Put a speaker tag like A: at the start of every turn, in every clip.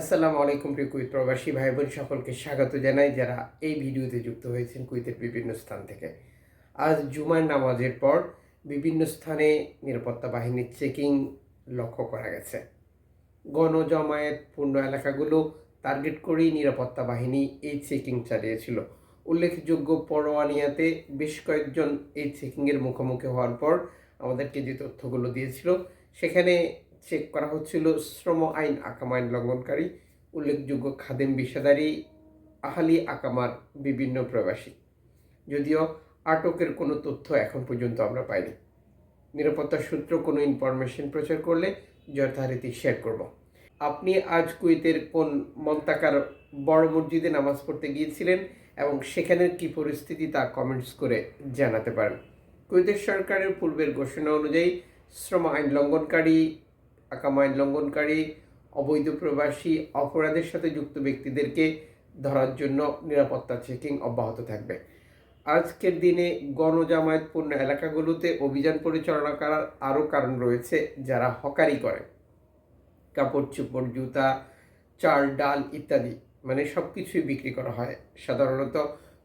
A: আসসালামু আলাইকুম প্রিয় কুইত প্রবাসী ভাই বোন সকলকে স্বাগত জানাই যারা এই ভিডিওতে যুক্ত হয়েছেন কুইতের বিভিন্ন স্থান থেকে। আজ জুমার নামাজের পর বিভিন্ন স্থানে নিরাপত্তা বাহিনীর চেকিং লক্ষ্য করা গেছে। গণজমায়েত পূর্ণ এলাকাগুলো টার্গেট করেই নিরাপত্তা বাহিনী এই চেকিং চালিয়েছিল। উল্লেখযোগ্য পরোয়ানিয়াতে বেশ কয়েকজন এই চেকিংয়ের মুখোমুখি হওয়ার পর আমাদেরকে যে তথ্যগুলো দিয়েছিল, সেখানে চেক করা হচ্ছিল শ্রম আইন আকাম আইন লঙ্ঘনকারী, উল্লেখযোগ্য খাদেম বিষাদারি, আহালি আকামার বিভিন্ন প্রবাসী। যদিও আটকের কোনো তথ্য এখন পর্যন্ত আমরা পাইনি। নিরাপত্তা সূত্র কোনো ইনফরমেশন প্রচার করলে যথারীতি শেয়ার করব। আপনি আজ কুয়েতের কোন মন্তাকার বড় মসজিদে নামাজ পড়তে গিয়েছিলেন এবং সেখানের কি পরিস্থিতি তা কমেন্টস করে জানাতে পারেন। কুয়েতের সরকারের পূর্বের ঘোষণা অনুযায়ী শ্রম আইন লঙ্ঘনকারী আকাম লঙ্ঘনকারী, অবৈধ প্রবাসী, অপরাধের সাথে যুক্ত ব্যক্তিদেরকে ধরার জন্য নিরাপত্তা চেকিং অব্যাহত থাকবে। আজকের দিনে গণজামায়াতপূর্ণ এলাকাগুলোতে অভিযান পরিচালনা করার আরও কারণ রয়েছে যারা হকারি করে। কাপড়, চোপড়, জুতা, চাল, ডাল ইত্যাদি মানে সব কিছুই বিক্রি করা হয়। সাধারণত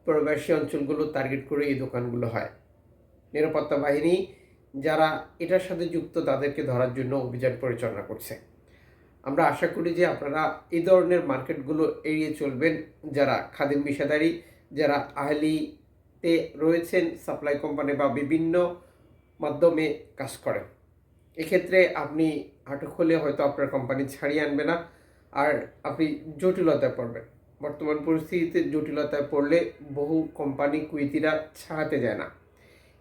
A: প্রবাসী অঞ্চলগুলো টার্গেট করে এই দোকানগুলো হয়। নিরাপত্তা বাহিনী যারা এটার সাথে যুক্ত তাদেরকে ধরার জন্য অভিযান পরিচালনা করছে। আমরা আশা করি যে আপনারা এই ধরনের মার্কেটগুলো এড়িয়ে চলবেন। যারা খাদিম বিষাদারি, যারা আহলিতে রয়েছেন, সাপ্লাই কোম্পানি বা বিভিন্ন মাধ্যমে কাজ করেন। এক্ষেত্রে আপনি আটক হলে হয়তো আপনার কোম্পানি ছাড়িয়ে আনবে না, আর আপনি জটিলতায় পড়বেন। বর্তমান পরিস্থিতিতে জটিলতায় পড়লে বহু কোম্পানি কুইতিরা ছাড়াতে যায় না।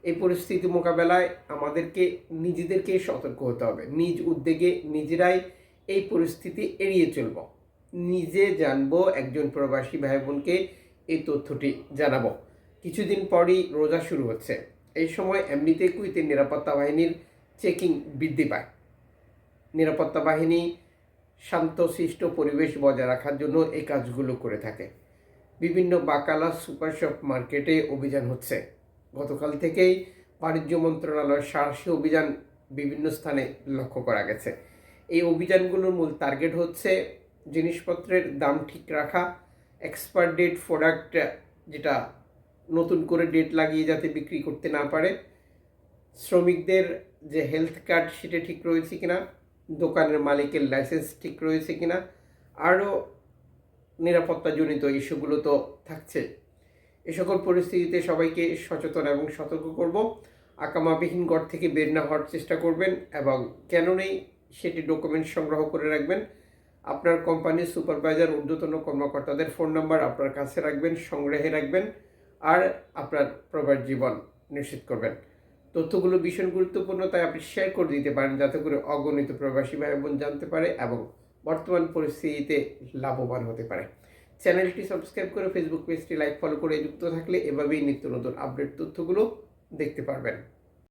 A: এই পরিস্থিতি মোকাবেলায় আমাদেরকে, নিজেদেরকে সতর্ক হতে হবে। নিজ উদ্যোগে নিজেরাই এই পরিস্থিতি এড়িয়ে চলব। নিজে জানব একজন প্রবাসী ভাই বোনকে এই তথ্যটি জানাব। কিছুদিন পরই রোজা শুরু হচ্ছে। এই সময় এমনিতে কুইতের নিরাপত্তা বাহিনীর চেকিং বৃদ্ধি পায়। নিরাপত্তা বাহিনী শান্তশিষ্ট পরিবেশ বজায় রাখার জন্য এই কাজগুলো করে থাকে। বিভিন্ন বাকালা সুপার শপ মার্কেটে অভিযান হচ্ছে। গতকাল থেকেই বাণিজ্য মন্ত্রণালয়ের সাহসী অভিযান বিভিন্ন স্থানে লক্ষ্য করা গেছে। এই অভিযানগুলোর মূল টার্গেট হচ্ছে জিনিসপত্রের দাম ঠিক রাখা এক্সপায়ার ডেট প্রোডাক্ট যেটা নতুন করে ডেট লাগিয়ে যাতে বিক্রি করতে না পারে, শ্রমিকদের যে হেলথ কার্ড সেটা ঠিক রয়েছে কিনা, দোকানের মালিকের লাইসেন্স ঠিক রয়েছে কিনা, আরও নিরাপত্তাজনিত ইস্যুগুলো তো থাকছে। এ সকল পরিস্থিতিতে সবাইকে সচেতন এবং সতর্ক করব। আকামাবিহীন ঘর থেকে বের না হওয়ার চেষ্টা করবেন এবং কেন নেই সেটি ডকুমেন্ট সংগ্রহ করে রাখবেন। আপনার কোম্পানির সুপারভাইজার, ঊর্ধ্বতন কর্মকর্তাদের ফোন নাম্বার আপনার কাছে রাখবেন, সংগ্রহে রাখবেন আর আপনার প্রবার জীবন নিশ্চিত করবেন। তথ্যগুলো ভীষণ গুরুত্বপূর্ণ, তাই আপনি শেয়ার করে দিতে পারেন যাতে করে অগণিত প্রবাসী ভাই বোন জানতে পারে এবং বর্তমান পরিস্থিতিতে লাভবান হতে পারে। চ্যানেলটি সাবস্ক্রাইব করে ফেসবুক পেজটি লাইক ফলো করে যুক্ত থাকলে এভাবেই নিত্য নতুন আপডেট তথ্যগুলো দেখতে পারবেন।